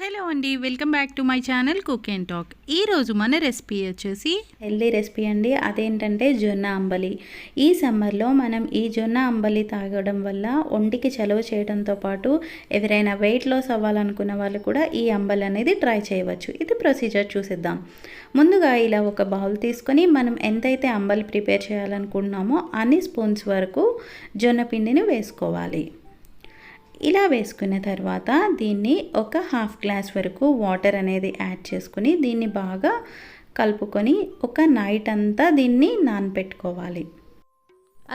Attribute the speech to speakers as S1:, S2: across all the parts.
S1: Hello అండి welcome back to my channel cook and talk. ఈరోజు మన రెసిపీ వచ్చేసి
S2: హెల్దీ రెసిపీ అండి. అదేంటంటే జొన్న అంబలి. ఈ సమ్మర్లో మనం ఈ జొన్న అంబలి తాగడం వల్ల ఒంటికి చలువ చేయడంతో పాటు ఎవరైనా వెయిట్ లాస్ అవ్వాలనుకున్న వాళ్ళు కూడా ఈ అంబలి అనేది ట్రై చేయవచ్చు. ఇది ప్రొసీజర్ చూసిద్దాం. ముందుగా ఇలా ఒక బౌల్ తీసుకొని మనం ఎంతైతే అంబలి ప్రిపేర్ చేయాలనుకుంటున్నామో అన్ని స్పూన్స్ వరకు జొన్న పిండిని వేసుకోవాలి. ఇలా వేసుకున్న తర్వాత దీన్ని ఒక హాఫ్ గ్లాస్ వరకు వాటర్ అనేది యాడ్ చేసుకుని దీన్ని బాగా కలుపుకొని ఒక నైట్ అంతా దీన్ని నానపెట్టుకోవాలి.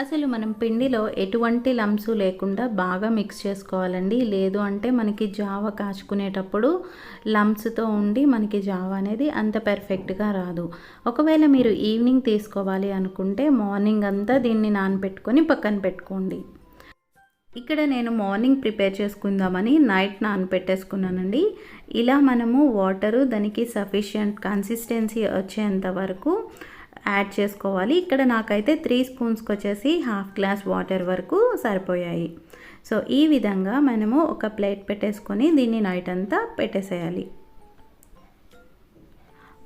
S2: అసలు మనం పిండిలో ఎటువంటి లంప్స్ లేకుండా బాగా మిక్స్ చేసుకోవాలండి. లేదు అంటే మనకి జావ కాచుకునేటప్పుడు లంప్స్తో ఉండి మనకి జావ అనేది అంత పెర్ఫెక్ట్గా రాదు. ఒకవేళ మీరు ఈవినింగ్ తీసుకోవాలి అనుకుంటే మార్నింగ్ అంతా దీన్ని నానపెట్టుకొని పక్కన పెట్టుకోండి. ఇక్కడ నేను మార్నింగ్ ప్రిపేర్ చేసుకుందామని నైట్ నానపెట్టేసుకున్నానండి. ఇలా మనము వాటరు దానికి సఫిషియంట్ కన్సిస్టెన్సీ వచ్చేంత వరకు యాడ్ చేసుకోవాలి. ఇక్కడ నాకైతే త్రీ స్పూన్స్కి వచ్చేసి హాఫ్ గ్లాస్ వాటర్ వరకు సరిపోయాయి. సో ఈ విధంగా మనము ఒక ప్లేట్ పెట్టేసుకొని దీన్ని నైట్ అంతా పెట్టేసేయాలి.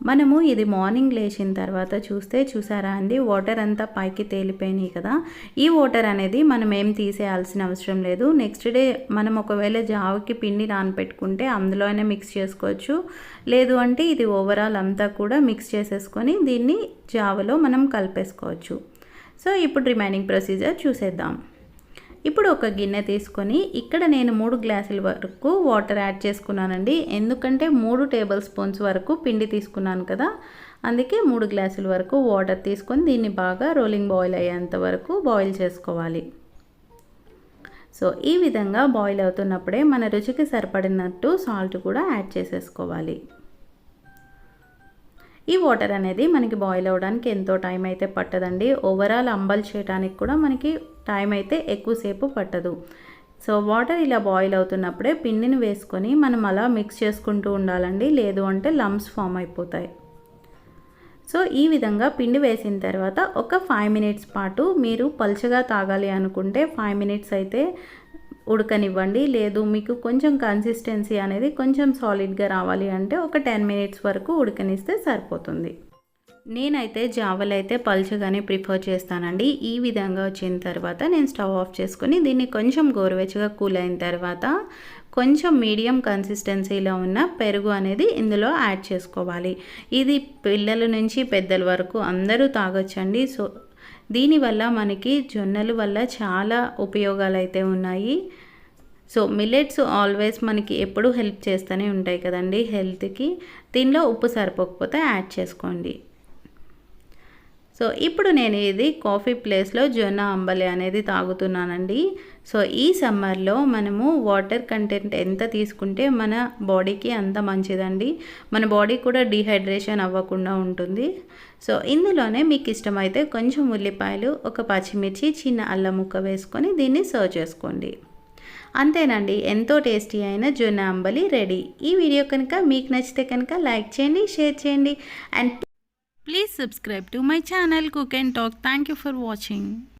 S2: మనము ఇది మార్నింగ్ లేచిన తర్వాత చూస్తే చూసారా అండి? వాటర్ అంతా పైకి తేలిపోయినాయి కదా. ఈ వాటర్ అనేది మనం ఏం తీసేయాల్సిన అవసరం లేదు. నెక్స్ట్ డే మనం ఒకవేళ జావకి పిండి నానపెట్టుకుంటే అందులోనే మిక్స్ చేసుకోవచ్చు. లేదు అంటే ఇది ఓవరాల్ అంతా కూడా మిక్స్ చేసేసుకొని దీన్ని జావలో మనం కలిపేసుకోవచ్చు. సో ఇప్పుడు రిమైనింగ్ ప్రొసీజర్ చూసేద్దాం. ఇప్పుడు ఒక గిన్నె తీసుకొని ఇక్కడ నేను మూడు గ్లాసుల వరకు వాటర్ యాడ్ చేసుకున్నానండి. ఎందుకంటే మూడు టేబుల్ స్పూన్స్ వరకు పిండి తీసుకున్నాను కదా. అందుకే మూడు గ్లాసుల వరకు వాటర్ తీసుకొని దీన్ని బాగా రోలింగ్ బాయిల్ అయ్యేంత వరకు బాయిల్ చేసుకోవాలి. సో ఈ విధంగా బాయిల్ అవుతున్నప్పుడే మన రుచికి సరిపడినట్టు సాల్ట్ కూడా యాడ్ చేసేసుకోవాలి. ఈ వాటర్ అనేది మనకి బాయిల్ అవ్వడానికి ఎంతో టైం అయితే పట్టదండి. ఓవరాల్ అంబల్ చేయడానికి కూడా మనకి టైం అయితే ఎక్కువసేపు పట్టదు. సో వాటర్ ఇలా బాయిల్ అవుతున్నప్పుడే పిండిని వేసుకొని మనం అలా మిక్స్ చేసుకుంటూ ఉండాలండి. లేదు అంటే లమ్స్ ఫామ్ అయిపోతాయి. సో ఈ విధంగా పిండి వేసిన తర్వాత ఒక ఫైవ్ మినిట్స్ పాటు మీరు పలుచగా తాగాలి అనుకుంటే ఫైవ్ మినిట్స్ అయితే ఉడకనివ్వండి. లేదు మీకు కొంచెం కన్సిస్టెన్సీ అనేది కొంచెం సాలిడ్గా రావాలి అంటే ఒక టెన్ మినిట్స్ వరకు ఉడకనిస్తే సరిపోతుంది. నేనైతే జావలు అయితే పల్చగానే ప్రిఫర్ చేస్తానండి. ఈ విధంగా వచ్చిన తర్వాత నేను స్టవ్ ఆఫ్ చేసుకుని దీన్ని కొంచెం గోరువెచ్చగా కూల్ అయిన తర్వాత కొంచెం మీడియం కన్సిస్టెన్సీలో ఉన్న పెరుగు అనేది ఇందులో యాడ్ చేసుకోవాలి. ఇది పిల్లల నుంచి పెద్దల వరకు అందరూ తాగొచ్చండి. సో దీనివల్ల మనకి జొన్నలు వల్ల చాలా ఉపయోగాలు అయితే ఉన్నాయి. సో మిల్లెట్స్ ఆల్వేస్ మనకి ఎప్పుడూ హెల్ప్ చేస్తూనే ఉంటాయి కదండి హెల్త్కి. దీనిలో ఉప్పు సరిపోకపోతే యాడ్ చేసుకోండి. సో ఇప్పుడు నేను ఇది కాఫీ ప్లేస్లో జొన్న అంబలి అనేది తాగుతున్నానండి. సో ఈ సమ్మర్లో మనము వాటర్ కంటెంట్ ఎంత తీసుకుంటే మన బాడీకి అంత మంచిదండి. మన బాడీ కూడా డీహైడ్రేషన్ అవ్వకుండా ఉంటుంది. సో ఇందులోనే మీకు ఇష్టమైతే కొంచెం ఉల్లిపాయలు ఒక పచ్చిమిర్చి చిన్న అల్లం ముక్క వేసుకొని దీన్ని సర్వ్ చేసుకోండి. అంతేనండి ఎంతో టేస్టీ అయిన జొన్న అంబలి రెడీ. ఈ వీడియో కనుక మీకు నచ్చితే కనుక లైక్ చేయండి షేర్ చేయండి and
S1: Please subscribe to my channel Cook and Talk. Thank you for watching.